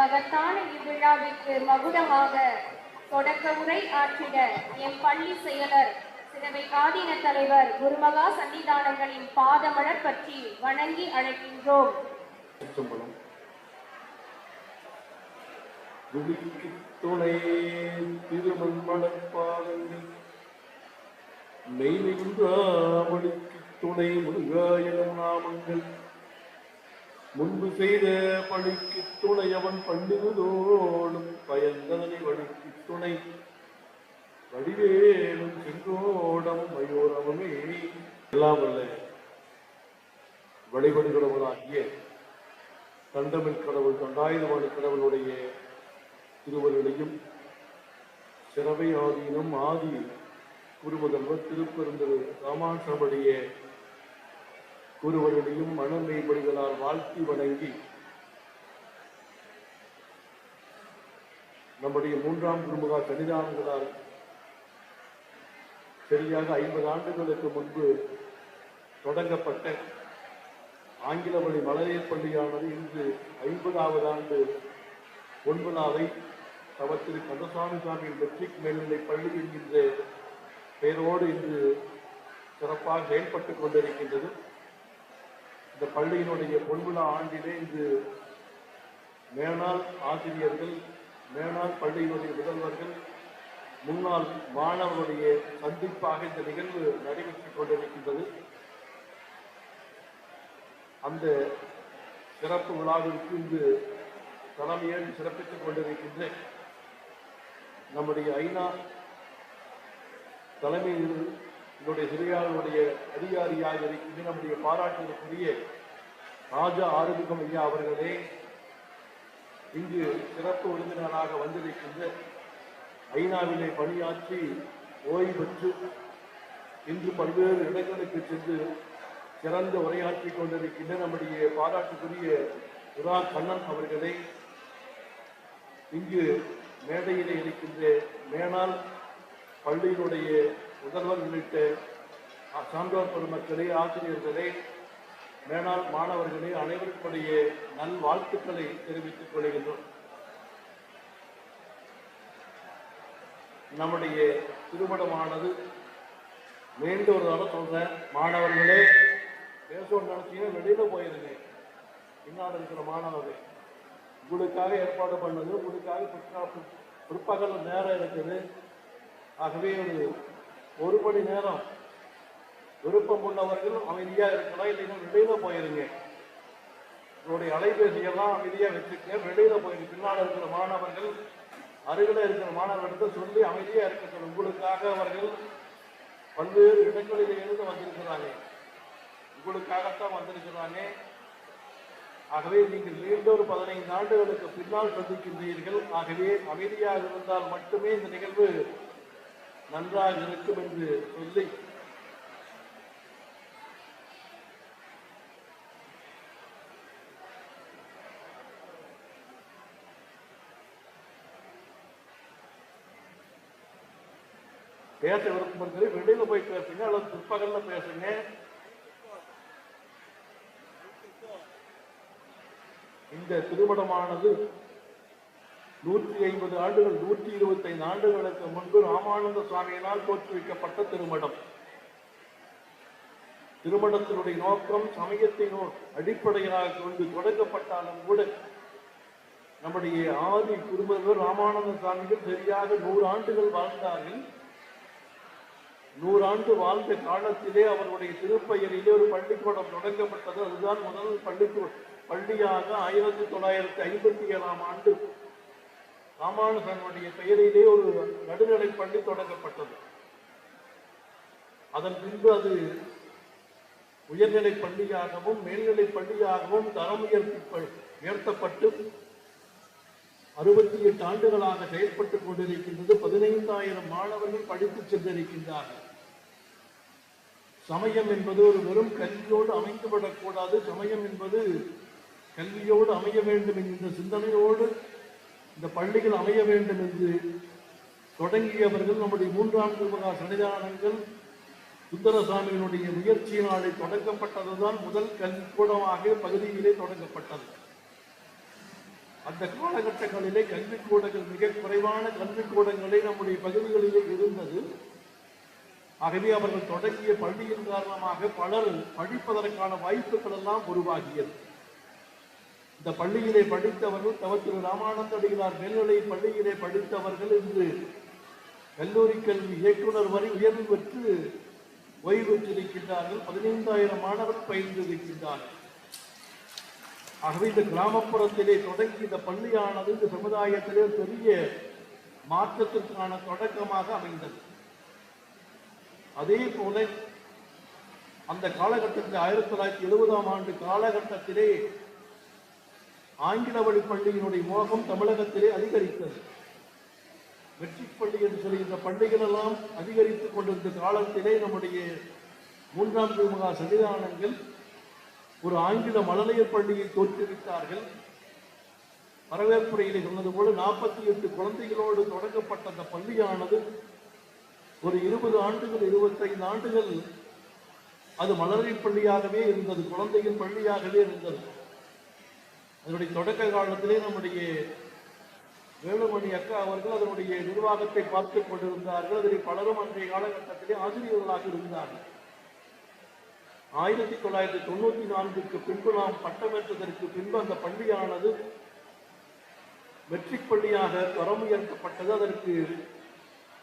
மகத்தான இவ்விழாவிற்கு மகுடமாக தொடக்க உரை ஆற்றிட எம் பள்ளி செயலர் சிறவை ஆதீன தலைவர் குருமகா சன்னிதானங்களின் பாதமலர் பற்றி வணங்கி அழைக்கின்றோம். துணை திருமண் மலர்பாதங்கள் துணை முருகாயிரம் நாமங்கள். முன்பு செய்த பழிக்கு துணை அவன் பண்ணுவதோடும் பயந்ததனை வழிக்கு துணை. வடிவேலும் செங்கோடம் மயோரவமே எல்லாம் வல்ல கடவுளாகிய தண்டமிழ் கடவுள் தொண்டாயுதமான கடவுளுடைய திருவருளையும் சிறவை ஆதீனம் ஆதி குருமுதல்வர் திருப்பெருந்தர் ராமாசபடிய குருவருளையும் மனமேபடிகளால் வாழ்த்தி வணங்கி நம்முடைய மூன்றாம் குருமுகா சன்னிதானங்களால் சரியாக ஐம்பது ஆண்டுகளுக்கு முன்பு தொடங்கப்பட்ட ஆங்கில மொழி மலையர் பள்ளியானது இன்று ஐம்பதாவது ஆண்டு ஒன்பதாவை தவத்திரு கந்தசாமி சாமியின் மெட்ரிக் மேல்நிலை பள்ளி என்கின்ற பெயரோடு இன்று சிறப்பாக செயல்பட்டுக் கொண்டிருக்கின்றது. இந்த பள்ளியினுடைய பொன்விழா ஆண்டிலே இங்கு மேனாள் ஆசிரியர்கள் மேனாள் பள்ளியினுடைய முதல்வர்கள் முன்னாள் மாணவருடைய சந்திப்பாக இந்த நிகழ்வு நடைபெற்றுக் கொண்டிருக்கின்றது. அந்த சிறப்பு விழாவிற்கு இன்று தலைமையேற்று சிறப்பித்துக் கொண்டிருக்கின்ற நம்முடைய ஐநா தலைமையில் என்னுடைய சிறையாளருடைய அதிகாரியாக இருக்கின்ற நம்முடைய பாராட்டுக்குரிய ராஜா ஆறுமுகம் ஐயா அவர்களே இங்கு சிறப்பு விருந்தினராக வந்திருக்கின்ற ஐநாவிலே பணியாற்றி ஓய்வு பெற்று இன்று பல்வேறு இடங்களுக்கு சென்று சிறந்த உரையாற்றி கொண்டிருக்கின்ற நம்முடைய பாராட்டுக்குரிய உரா கண்ணன் அவர்களை இங்கு மேடையிலே இருக்கின்ற மேனால் பள்ளியினுடைய முதல்வர் உள்ளிட்ட சான்றோர் பெருமக்களே ஆசிரியர்களே மேனாள் மாணவர்களே அனைவருக்குடைய நல்வாழ்த்துக்களை தெரிவித்துக் கொள்கின்றோம். நம்முடைய திருமணமானது மீண்டும் ஒரு தடவை சொல்றேன். மாணவர்களே பேசணும்னு நினைச்சீங்கன்னா வெளியில போயிருங்க. பின்னால் இருக்கிற மாணவர்கள் உங்களுக்காக ஏற்பாடு பண்ணது உங்களுக்காக பிற்பகல் நேரம் இருக்குது. ஆகவே ஒரு ஒரு மணி நேரம் விருப்பம் உள்ளவர்கள் அமைதியா இருக்கலாம் இல்லைன்னா வெளியில போயிருங்க. உங்களுடைய அலைபேசியெல்லாம் அமைதியா வச்சுக்க வெளியில போயிருங்க பின்னால் இருக்கிற மாணவர்கள் அருகில் இருக்கிற மாணவர்களிடத்தை சொல்லி அமைதியா இருக்க சொல்லுங்க உங்களுக்காக அவர்கள் பல்வேறு இடங்களில் இருந்து வந்திருக்கிறாங்க. உங்களுக்காகத்தான் வந்திருக்கிறாங்க. ஆகவே நீங்கள் மீண்டும் ஒரு பதினைந்து ஆண்டுகளுக்கு பின்னால் சந்திக்கின்றீர்கள். ஆகவே அமைதியாக இருந்தால் மட்டுமே இந்த நிகழ்வு நன்றாக இருக்கும் என்று சொல்லி பேச விருப்பம் இருக்கிறது வெளியில போய் பேசுங்க அல்லது பிற்பகல்ல பேசுங்க. இந்த திருமணமானது நூற்றி ஐம்பது ஆண்டுகள் நூற்றி இருபத்தைந்து ஆண்டுகளுக்கு முன்பு ராமானந்த சுவாமியினால் தோற்றுவிக்கப்பட்ட திருமடம். திருமணத்தினுடைய நோக்கம் சமயத்தை அடிப்படையாக கொண்டு தொடங்கப்பட்டாலும் கூட நம்முடைய ஆதி குருமர்கள் ராமானந்த சுவாமிகள் சரியாக நூறு ஆண்டுகள் வாழ்ந்தார்கள். நூறாண்டு வாழ்ந்த காலத்திலே அவருடைய திருப்பெயரிலே ஒரு பள்ளிக்கூடம் தொடங்கப்பட்டது. அதுதான் முதல் பள்ளிக்கூ பள்ளியாக ஆயிரத்தி தொள்ளாயிரத்தி ஐம்பத்தி ஏழாம் ஆண்டு ராமானுஜனுடைய பெயரிலே ஒரு நடுநிலை பள்ளி தொடங்கப்பட்டது. அதன் பின்பு அது உயர்நிலை பள்ளியாகவும் மேல்நிலை பள்ளியாகவும் தரம் உயர்த்தி ப- உயர்த்தப்பட்டு அறுபத்தி எட்டு ஆண்டுகளாக செயல்பட்டுக் கொண்டிருக்கின்றது. பதினைந்தாயிரம் மாணவர்கள் படித்து சென்றிருக்கின்றார்கள். சமயம் என்பது ஒரு வெறும் கல்வியோடு அமைந்துவிடக்கூடாது சமயம் என்பது கல்வியோடு அமைய வேண்டும் என்கின்ற சிந்தனையோடு இந்த பள்ளிகள் அமைய வேண்டும் என்று தொடங்கியவர்கள் நம்முடைய மூன்றாம் திருமகா சன்னிதானங்கள் சுந்தரசாமியினுடைய முயற்சியினாலே தொடங்கப்பட்டதுதான் முதல் கல்விக்கூடமாக பகுதியிலே தொடங்கப்பட்டது. அந்த காலகட்டங்களிலே கல்விக்கூடங்கள் மிக குறைவான கல்விக்கூடங்களே நம்முடைய பகுதிகளிலே இருந்தது. ஆகவே அவர்கள் தொடங்கிய பள்ளியின் காரணமாக பலர் படிப்பதற்கான வாய்ப்புகள் எல்லாம் உருவாகியது. இந்த பள்ளியிலே படித்தவர்கள் தவ திரு ராமானந்த அடிகிறார் மேல்நிலை பள்ளியிலே படித்தவர்கள் இன்று கல்லூரி கல்வி இயக்குனர் வரை உயர்வு பெற்று ஓய்வு பெற்றிருக்கின்றார்கள். பதினைந்தாயிரம் மாணவர்கள் பயின்றிருக்கின்றார்கள் ஆகவே இந்த கிராமப்புறத்திலே தொடங்கி இந்த பள்ளியானது இந்த சமுதாயத்திலே பெரிய மாற்றத்திற்கான தொடக்கமாக அமைந்தது. அதே போல அந்த காலகட்டத்தில் ஆயிரத்தி தொள்ளாயிரத்தி எழுபதாம் ஆண்டு காலகட்டத்திலே ஆங்கில வழி பள்ளியினுடைய மோகம் தமிழகத்திலே அதிகரித்தது. மெட்ரிக் பள்ளி என்று சொல்லுகின்ற பள்ளிகள் எல்லாம் அதிகரித்துக் கொண்டிருந்த காலத்திலே நம்முடைய மூன்றாம் திருமகா சன்னிதானங்கள் ஒரு ஆங்கில மழலையர் பள்ளியை தோற்றுவித்தார்கள். வரவேற்புரையிலே சொன்னது போல நாற்பத்தி எட்டு குழந்தைகளோடு தொடங்கப்பட்ட அந்த பள்ளியானது ஒரு இருபது ஆண்டுகள் இருபத்தைந்து ஆண்டுகள் அது மலரை பள்ளியாகவே இருந்தது குழந்தைகள் பள்ளியாகவே இருந்தது. அதனுடைய தொடக்க காலத்திலே நம்முடைய வேலுமணி அக்கா அவர்கள் அதனுடைய நிர்வாகத்தை பார்த்துக் கொண்டிருந்தார்கள். அதில் பலரும் அன்றைய காலகட்டத்திலே ஆசிரியர்களாக இருந்தார்கள். ஆயிரத்தி தொள்ளாயிரத்தி தொண்ணூத்தி நான்குக்கு பின்பு நாம் பட்டமேற்றதற்கு பின்பு அந்த பள்ளியானது மெட்ரிக் பள்ளியாக தரம் உயர்த்தப்பட்டது. அதற்கு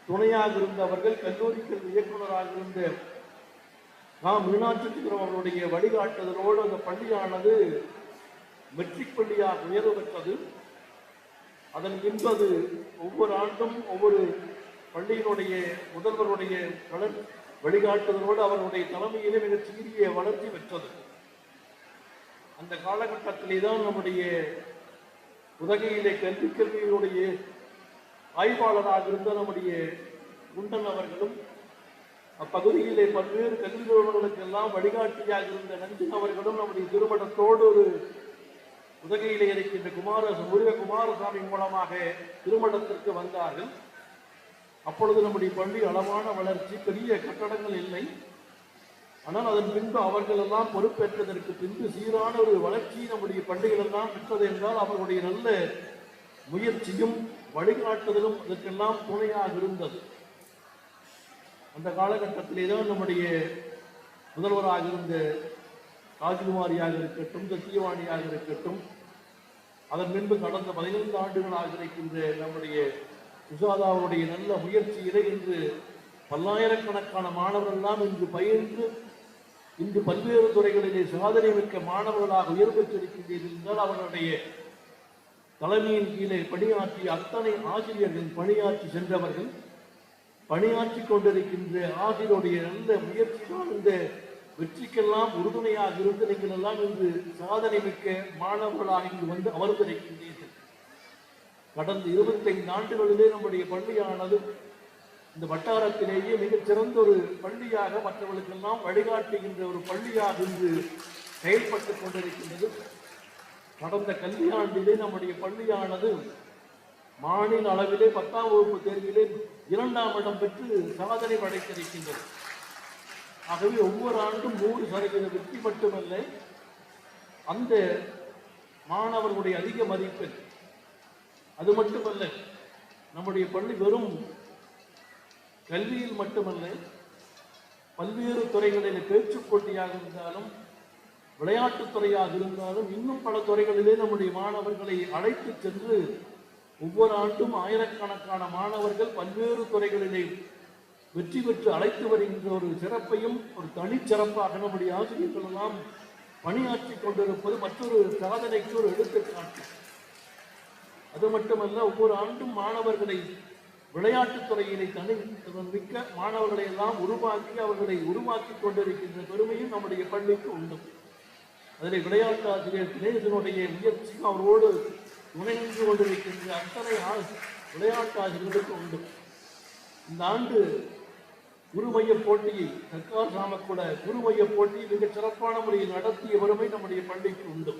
துணையாக இருந்தவர்கள் கல்லூரிக்கு இயக்குநராக இருந்த நாம் மீனாட்சி சுந்தரம் அவர்களுடைய வழிகாட்டுதலோடு அந்த பள்ளியானது மெட்ரிக் பள்ளியாக உயர்வு பெற்றது அதன் என்பது ஒவ்வொரு ஆண்டும் ஒவ்வொரு பள்ளியினுடைய முதல்வருடைய வளர் வழிகாட்டுதலோடு அவருடைய தலைமையிலே மிக சீரிய வளர்ச்சி பெற்றது. அந்த காலகட்டத்திலே தான் நம்முடைய உதகையிலே கல்வி கல்வியினுடைய ஆய்வாளராக இருந்த நம்முடைய குண்டன் அவர்களும் அப்பகுதியிலே பல்வேறு கல்வி நிறுவனங்களுக்கு எல்லாம் வழிகாட்டியாக இருந்த நந்தின் அவர்களும் நம்முடைய திருமணத்தோடு ஒரு உதகையிலே இருக்கின்ற குமார முருக குமாரசாமி மூலமாக திருமணத்திற்கு வந்தார்கள். அப்பொழுது நம்முடைய பள்ளி அளவான வளர்ச்சி பெரிய கட்டடங்கள் இல்லை. ஆனால் அதன் பின்பு அவர்கள் எல்லாம் பொறுப்பேற்றதற்கு பின்பு சீரான ஒரு வளர்ச்சி நம்முடைய பள்ளிகள் எல்லாம் பெற்றது என்றால் அவர்களுடைய நல்ல முயற்சியும் வழிகாட்டுதலும் அதற்கெல்லாம் துணையாக இருந்தது. அந்த காலகட்டத்திலே தான் நம்முடைய முதல்வராக இருந்த ராஜகுமாரியாக இருக்கட்டும் சத்தியவாணியாக இருக்கட்டும் அதன் பின்பு கடந்த பதினைந்து ஆண்டுகளாக இருக்கின்ற நம்முடைய சுசாதாவுடைய நல்ல முயற்சியிலே இன்று பல்லாயிரக்கணக்கான மாணவர்கள்லாம் இன்று பயின்று இன்று பல்வேறு துறைகளிலே சாதனை மிக்க மாணவர்களாக உயர் பெற்றிருக்கின்றீர்கள் என்றால் அவர்களுடைய தலைமையின் கீழே பணியாற்றிய அத்தனை ஆசிரியர்கள் பணியாற்றி சென்றவர்கள் பணியாற்றி கொண்டிருக்கின்ற ஆசிரியருடைய நல்ல முயற்சி தான் இந்த வெற்றிக்கெல்லாம் உறுதுணையாக இருந்து நீங்கள் எல்லாம் இன்று சாதனை மிக்க மாணவர்களாக இங்கு வந்து அமர்ந்திருக்கின்றீர்கள் கடந்த இருபத்தைந்து ஆண்டுகளிலே நம்முடைய பள்ளியானது இந்த வட்டாரத்திலேயே மிகச் சிறந்த ஒரு பள்ளியாக மற்றவர்களுக்கெல்லாம் வழிகாட்டுகின்ற ஒரு பள்ளியாக இன்று செயல்பட்டு கொண்டிருக்கின்றது. கடந்த கல்வியாண்டிலே நம்முடைய பள்ளியானது மாநில அளவிலே பத்தாம் வகுப்பு தேர்விலே இரண்டாம் இடம் பெற்று சாதனை படைத்திருக்கின்றது. ஆகவே ஒவ்வொரு ஆண்டும் நூறு சதவீத வெற்றி மட்டுமல்ல அந்த மாணவர்களுடைய அதிக மதிப்பெண். அது மட்டுமல்ல நம்முடைய பள்ளி வெறும் கல்வியில் மட்டுமல்ல பல்வேறு துறைகளில் பேச்சுப் போட்டியாக இருந்தாலும் விளையாட்டுத்துறையாக இருந்தாலும் இன்னும் பல துறைகளிலே நம்முடைய மாணவர்களை அழைத்து சென்று ஒவ்வொரு ஆண்டும் ஆயிரக்கணக்கான மாணவர்கள் பல்வேறு துறைகளிலே வெற்றி பெற்று அழைத்து வருகின்ற ஒரு சிறப்பையும் ஒரு தனிச்சிறப்பாக நம்முடைய ஆசிரியர்கள் எல்லாம் பணியாற்றி கொண்டிருப்பது மற்றொரு சாதனைக்கு ஒரு எடுத்துக்காட்டு. அது மட்டுமல்ல ஒவ்வொரு ஆண்டும் மாணவர்களை விளையாட்டுத் துறையினை தனி மிக்க மாணவர்களை எல்லாம் உருவாக்கி அவர்களை உருவாக்கி கொண்டிருக்கின்ற பெருமையும் நம்முடைய பள்ளிக்கு உண்டு. அதில் விளையாட்டு ஆசிரியர் தினேசனுடைய முயற்சியும் அவரோடு துணை நின்று கொண்டிருக்கின்ற அத்தனை ஆ- விளையாட்டு ஆசிரியர்களுக்கு உண்டு. இந்த ஆண்டு குருமைய போட்டியை சர்க்கார் சாமக்கூட குருமைய போட்டியை மிகச் சிறப்பான முறையில் நடத்திய வறுமை நம்முடைய பள்ளிக்கு உண்டு.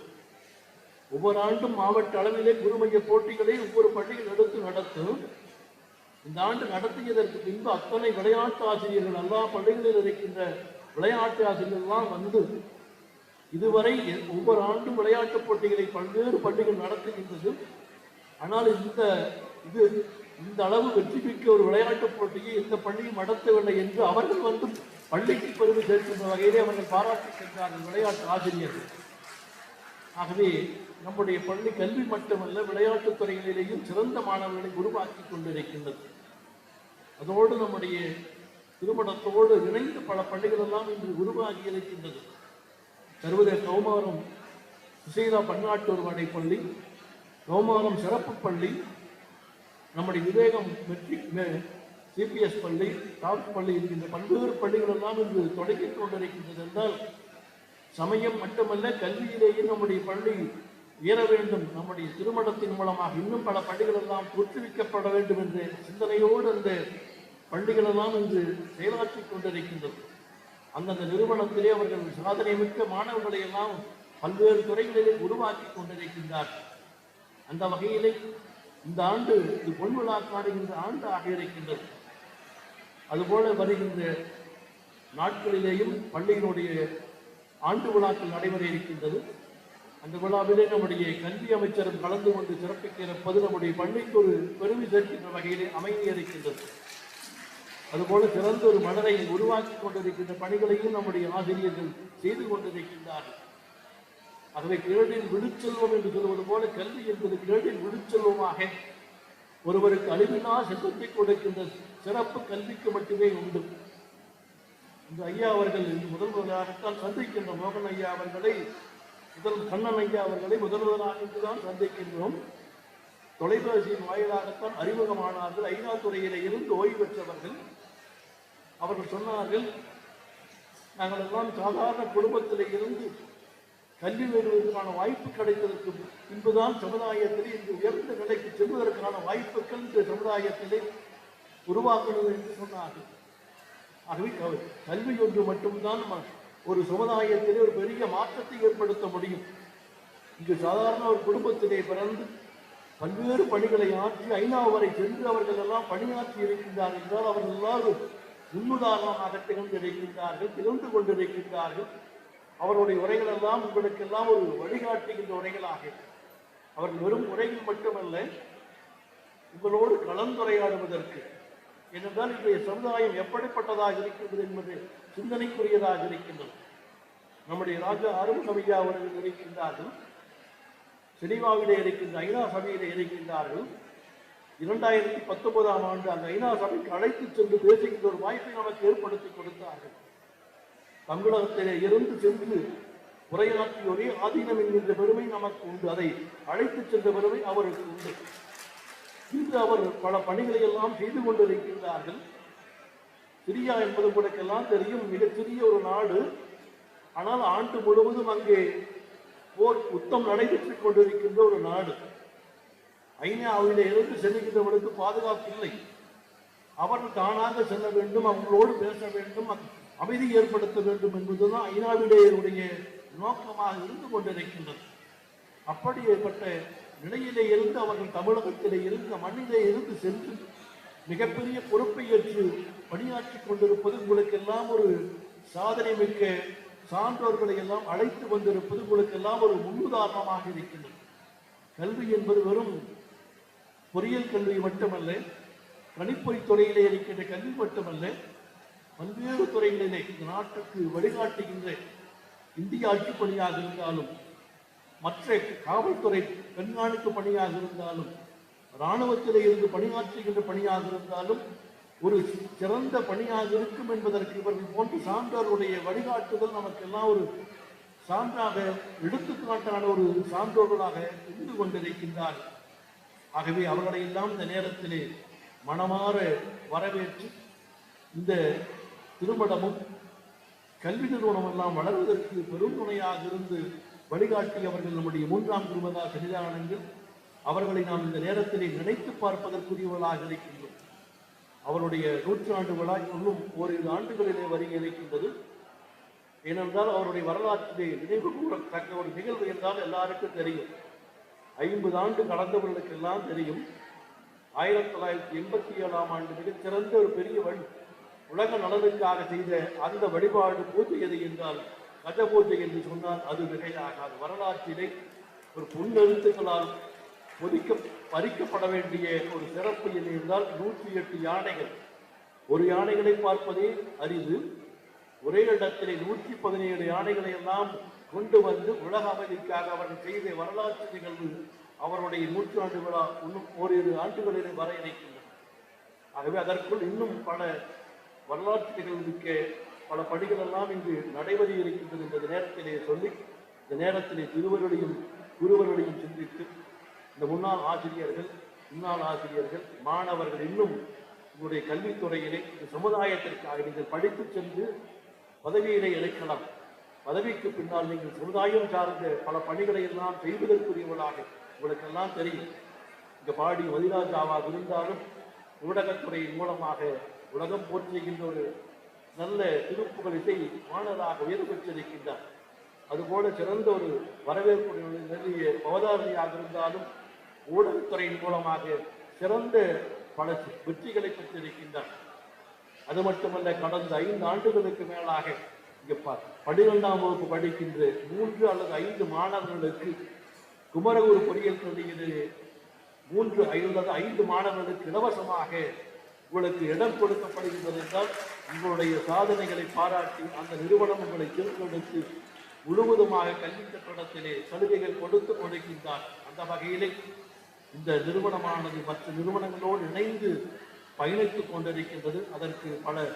ஒவ்வொரு ஆண்டும் மாவட்ட அளவிலே குருமைய போட்டிகளை ஒவ்வொரு பள்ளியில் எடுத்து நடத்தும். இந்த ஆண்டு நடத்தியதற்கு பின்பு அத்தனை விளையாட்டு ஆசிரியர்கள் எல்லா பள்ளிகளில் இருக்கின்ற விளையாட்டு ஆசிரியர்கள்லாம் வந்து இதுவரை ஒவ்வொரு ஆண்டும் விளையாட்டுப் போட்டிகளை பல்வேறு பள்ளிகள் நடத்துகின்றது. ஆனால் இந்த இது இந்த அளவு வெற்றி மிக்க ஒரு விளையாட்டுப் போட்டியை எந்த பள்ளியும் நடத்தவில்லை என்று அவர்கள் வந்து பள்ளிக்கு பெருமை சேர்க்கின்ற வகையிலே அவர்கள் பாராட்டி சென்றார்கள் விளையாட்டு ஆசிரியர்கள். ஆகவே நம்முடைய பள்ளி கல்வி மட்டுமல்ல விளையாட்டுத் துறைகளிலேயும் சிறந்த மாணவர்களை உருவாக்கி கொண்டிருக்கின்றது. அதோடு நம்முடைய திருமணத்தோடு இணைந்து பல பள்ளிகள் எல்லாம் இன்று உருவாகி இருக்கின்றது. சர்வதேச கௌமாரம் சுசீலா பன்னாட்டூர் வடை பள்ளி கௌமாரம் சிறப்பு பள்ளி நம்முடைய விவேகம் மெட்ரிக் சிபிஎஸ் பள்ளி டாப் பள்ளி இருக்கின்ற பல்வேறு பள்ளிகள் எல்லாம் இன்று தொடங்கிக் கொண்டிருக்கின்றது என்றால் சமயம் மட்டுமல்ல கல்வியிலேயே நம்முடைய பள்ளி ஏற வேண்டும். நம்முடைய திருமணத்தின் மூலமாக இன்னும் பல பள்ளிகள் எல்லாம் தோற்றுவிக்கப்பட வேண்டும் என்ற சிந்தனையோடு அந்த பள்ளிகள் எல்லாம் இன்று செயலாற்றிக் கொண்டிருக்கின்றது. அந்தந்த நிறுவனத்திலே அவர்கள் சாதனை மிக்க மாணவர்களை எல்லாம் பல்வேறு துறைகளிலே உருவாக்கி கொண்டிருக்கின்றார் அந்த வகையிலே இந்த ஆண்டு இது பொன்விழா காடுகின்ற ஆண்டு ஆக இருக்கின்றது. அதுபோல வருகின்ற நாட்களிலேயும் பள்ளியினுடைய ஆண்டு விழாக்கள் நடைபெற இருக்கின்றது. அந்த விழாவிலே நம்முடைய கல்வி அமைச்சரும் கலந்து கொண்டு சிறப்பிக்க இருப்பது நம்முடைய பள்ளிக்கு ஒரு பெருமை சேர்க்கின்ற வகையிலே அமைய இருக்கின்றது. அதுபோல சிறந்த ஒரு மலரை உருவாக்கி கொண்டிருக்கின்ற பணிகளையும் நம்முடைய ஆசிரியர்கள் செய்து கொண்டிருக்கின்றார்கள். ஆகவே கேள்வியில் விழுச்செல்வம் என்று சொல்வது போல கல்வி என்பது கேள்வியில் விழுச்செல்வமாக ஒருவருக்கு அழிவினா செல்வத்தை கொடுக்கின்ற சிறப்பு கல்விக்கு மட்டுமே உண்டு. இந்த ஐயா அவர்கள் இன்று முதல் முதலாகத்தான் சந்திக்கின்ற மோகன் ஐயா அவர்களை முதல் கண்ணன் ஐயா அவர்களை முதல் முதலாக தான் சந்திக்கின்றோம். தொலைபேசியின் வாயிலாகத்தான் அறிமுகமானார்கள். ஐநா துறையிலே இருந்து ஓய்வு பெற்றவர்கள். அவர்கள் சொன்னார்கள் நாங்கள் எல்லாம் சாதாரண குடும்பத்திலே இருந்து கல்வி வேறுவதற்கான வாய்ப்பு கிடைத்ததற்கு பின்புதான் சமுதாயத்திலே இந்த உயர்ந்த நிலைக்கு செல்வதற்கான வாய்ப்புகள் இந்த சமுதாயத்திலே உருவாக்குவது என்று சொன்னார்கள். ஆகவே கல்வி ஒன்று மட்டும்தான் நம்ம ஒரு சமுதாயத்திலே ஒரு பெரிய மாற்றத்தை ஏற்படுத்த முடியும். இங்கு சாதாரண ஒரு குடும்பத்திலே பிறந்து பல்வேறு பணிகளை ஆற்றி ஐநா வரை சென்று அவர்கள் எல்லாம் பணியாற்றி இருக்கின்றார்கள் என்றால் அவர்கள் எல்லாரும் முன்னுதாரணமாக திகழ்ந்திருக்கின்றார்கள் திகழ்ந்து கொண்டிருக்கின்றார்கள். அவருடைய உரைகள் எல்லாம் உங்களுக்கெல்லாம் ஒரு வழிகாட்டுகின்ற உரைகளாக அவர்கள் வெறும் உரைகள் மட்டுமல்ல உங்களோடு கலந்துரையாடுவதற்கு ஏனென்றால் இன்றைய சமுதாயம் எப்படிப்பட்டதாக இருக்கின்றது என்பது சிந்தனைக்குரியதாக இருக்கின்றது. நம்முடைய ராஜா அருண்கமையா அவர்கள் இருக்கின்றார்கள் சினிமாவிலே இருக்கின்ற ஐநா சபையிலே இருக்கின்றார்கள். இரண்டாயிரத்தி பத்தொன்பதாம் ஆண்டு அந்த ஐநா சபைக்கு அழைத்து சென்று பேசுகின்ற ஒரு வாய்ப்பை நமக்கு ஏற்படுத்தி கொடுத்தார்கள். தமிழகத்திலே இருந்து சென்று உரையாற்றிய ஒரே ஆதீனம் என்கின்ற பெருமை நமக்கு உண்டு. அதை அழைத்துச் சென்ற பெருமை அவருக்கு உண்டு. இன்று அவர் பல பணிகளை எல்லாம் செய்து கொண்டிருக்கின்றார்கள். சிரியா என்பது உங்களுக்கெல்லாம் தெரியும் மிகச்சிறிய ஒரு நாடு. ஆனால் ஆண்டு முழுவதும் அங்கே போர் யுத்தம் நடைபெற்றுக் கொண்டிருக்கின்ற ஒரு நாடு. ஐநாவிலே இருந்து செல்கின்றவர்களுக்கு பாதுகாப்பு இல்லை. அவர் தானாக செல்ல வேண்டும் அவங்களோடு பேச வேண்டும். அமைதி ஏற்படுத்த வேண்டும் என்பதுதான் ஐநாவிலேயுடைய நோக்கமாக இருந்து கொண்டிருக்கின்றது. அப்படிப்பட்ட நிலையிலே இருந்து அவர்கள் தமிழகத்திலே இருந்த மண்ணிலே இருந்து சென்று மிகப்பெரிய பொறுப்பை ஏற்று பணியாற்றி கொண்டிருப்பது உங்களுக்கு எல்லாம் ஒரு சாதனை மிக்க சான்றோர்களை எல்லாம் அழைத்து வந்திருப்பது உங்களுக்கு எல்லாம் ஒரு முன்னுதாரணமாக இருக்கின்றது. கல்வி என்பது வெறும் பொறியியல் கல்வி மட்டுமல்ல கணிப்பொறி துறையிலே இருக்கின்ற கல்வி மட்டுமல்ல பல்வேறு துறைகளிலே இந்த நாட்டுக்கு வழிகாட்டுகின்ற இந்திய அச்சுப்பணியாக பணியாக இருந்தாலும் மற்ற காவல்துறை கண்காணிப்பு பணியாக இருந்தாலும் இராணுவத்திலே இருந்து பணியாற்றுகின்ற பணியாக இருந்தாலும் ஒரு சிறந்த பணியாக இருக்கும் என்பதற்கு இவர்கள் போன்ற சான்றோருடைய வழிகாட்டுதல் நமக்கெல்லாம் ஒரு சான்றாக எடுத்துக்காட்டான ஒரு சான்றோர்களாக இருந்து கொண்டிருக்கின்றார். ஆகவே அவர்களை எல்லாம் இந்த நேரத்திலே மனமாற வரவேற்று இந்த திருமணமும் கல்வி நிறுவனம் எல்லாம் வளர்வதற்கு பெரும் துணையாக இருந்து வழிகாட்டி அவர்கள் நம்முடைய மூன்றாம் குருமதா சன்னிதானங்கள் அவர்களை நாம் இந்த நேரத்திலே நினைத்து பார்ப்பதற்குரியவர்களாக இருக்கின்றோம். அவருடைய நூற்றாண்டு விழா இன்னும் ஓரிரு ஆண்டுகளிலே வருக இருக்கின்றது. ஏனென்றால் அவருடைய வரலாற்றிலே நினைவு கூறத்தக்க ஒரு நிகழ்வு என்றால் எல்லாருக்கும் தெரியும். ஐம்பது ஆண்டு கடந்தவர்களுக்கெல்லாம் தெரியும். ஆயிரத்தி தொள்ளாயிரத்தி எண்பத்தி ஏழாம் ஆண்டு மிகச்சிறந்த ஒரு பெரிய வழி. உலக நலனுக்காக செய்த அந்த வழிபாடு பூஜை எது என்றால் கஜ பூஜை என்று சொன்னால் அது மிகையாகாது. வரலாற்றிலே ஒரு புன்னெழுத்துக்களால் பொதிக்க பறிக்கப்பட வேண்டிய ஒரு சிறப்பு எது என்றால் நூற்றி எட்டு யானைகள். ஒரு யானைகளை பார்ப்பதே அரிது. ஒரே இடத்திலே நூற்றி பதினேழு யானைகளை எல்லாம் கொண்டு வந்து உலக அமைதிக்காக அவர்கள் செய்த வரலாற்று நிகழ்வு அவருடைய நூற்றாண்டு விழா இன்னும் ஓரிரு ஆண்டுகளிலே வர இருக்கின்றன ஆகவே அதற்குள் இன்னும் பல வரலாற்று நிகழ்வுக்கு பல படிகள் எல்லாம் இங்கு நடைபெற இருக்கின்றது இந்த நேரத்திலே சொல்லி இந்த நேரத்திலே திருவருளையும் குருவருளையும் சிந்தித்து இந்த முன்னாள் ஆசிரியர்கள் முன்னாள் ஆசிரியர்கள் மாணவர்கள் இன்னும் உங்களுடைய கல்வித்துறையிலே இந்த சமுதாயத்திற்காக நீங்கள் படித்து சென்று பதவியிலே இழைக்கலாம் பதவிக்கு பின்னால் நீங்கள் சமுதாயம் சார்ந்த பல பணிகளை எல்லாம் செய்வதற்குரியவர்களாக உங்களுக்கெல்லாம் தெரியும். இந்த பாடி மதிராஜாவாக இருந்தாலும் ஊடகத்துறையின் மூலமாக உலகம் போற்றுகின்ற ஒரு நல்ல திருப்புகள் இசை மாணவராக உயர்வு பெற்றிருக்கின்றார் அதுபோல சிறந்த ஒரு வரவேற்பு நிறைய அவதாரணியாக இருந்தாலும் ஊடகத்துறையின் மூலமாக சிறந்த பல வெற்றிகளை பெற்றிருக்கின்றார். அது மட்டுமல்ல கடந்த ஐந்து ஆண்டுகளுக்கு மேலாக இங்கே ப- பன்னிரெண்டாம் வகுப்பு படிக்கின்ற மூன்று அல்லது ஐந்து மாணவர்களுக்கு குமரகுரு பொறியியல் கல்வியிலே மூன்று அல்லது ஐந்து மாணவர்களுக்கு இலவசமாக உங்களுக்கு இடம் கொடுக்கப்படுகின்றது தான் உங்களுடைய சாதனைகளை பாராட்டி அந்த நிறுவனம் உங்களை தேர்ந்தெடுத்து முழுவதுமாக கல்வி கட்டடத்திலே சலுகைகள் கொடுத்து கொடுக்கின்றார். அந்த வகையிலே இந்த நிறுவனமானது மற்ற நிறுவனங்களோடு இணைந்து பயணித்துக் கொண்டிருக்கின்றது. அதற்கு பல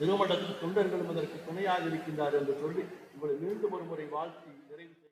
திருமண தொண்டர்களும் அதற்கு துணையாக இருக்கின்றார் என்று சொல்லி உங்களை மீண்டும் ஒரு முறை வாழ்த்தி நிறைவு